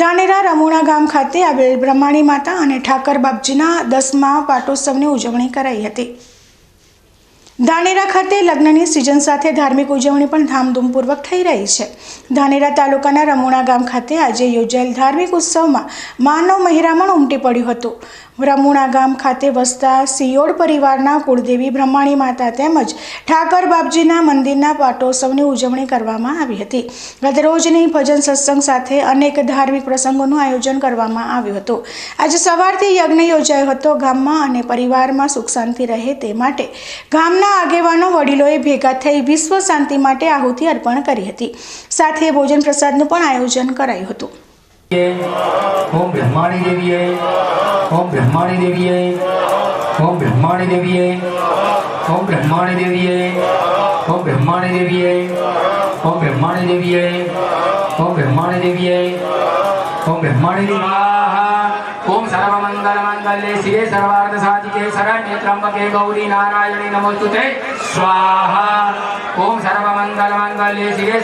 ધાનેરા રમુણા ગામ ખાતે આવેલ બ્રહ્માણી માતા અને ઠાકર બાપજીના દસમા પાટોત્સવની ઉજવણી કરાઈ હતી. ધાનેરા ખાતે લગ્નની સિઝન સાથે ધાર્મિક ઉજવણી પણ ધામધૂમપૂર્વક થઈ રહી છે. ધાનેરા તાલુકાના રમુણા ગામ ખાતે આજે યોજાયેલ ધાર્મિક ઉત્સવમાં માનવ મહિરામણ ઉમટી પડ્યું હતું. રમુણા ગામ ખાતે વસતા સિયોડ પરિવારના કુળદેવી બ્રહ્માણી માતા તેમજ ઠાકર બાપજીના મંદિરના પાટોત્સવની ઉજવણી કરવામાં આવી હતી. ગતરોજની ભજન સત્સંગ સાથે અનેક ધાર્મિક પ્રસંગોનું આયોજન કરવામાં આવ્યું હતું. આજે સવારથી યજ્ઞ યોજાયો હતો. ગામમાં અને પરિવારમાં સુખ શાંતિ રહે તે માટે ગામના આગેવાનો વડીલોએ ભેગા થઈ વિશ્વ શાંતિ માટે આહુતિ અર્પણ કરી હતી. સાથે ભોજન પ્રસાદનું પણ આયોજન કરાયું હતું. ઓમ બ્રહ્માણી દેવીએ, ઓમ બ્રહ્માણી દેવીએ, ઓમ બ્રહ્માણી દેવીએ, ઓમ બ્રહ્માણી દેવીએ, ઓમ બ્રહ્માણી દેવીએ, ઓમ બ્રહ્માણી દેવીએ, ઓમ બ્રહ્માણી દેવીએ, ઓમ બ્રહ્માણી દેવાહ ઓમ સર્વમંગલ મંગલે શિવે સર્વાર્થ સાધિકે શરણ્ય ત્રંબકે ગૌરી નારાયણી નમોસ્તુતે સ્વાહા ઓમ સર્વમંગલ મંગલે શિવે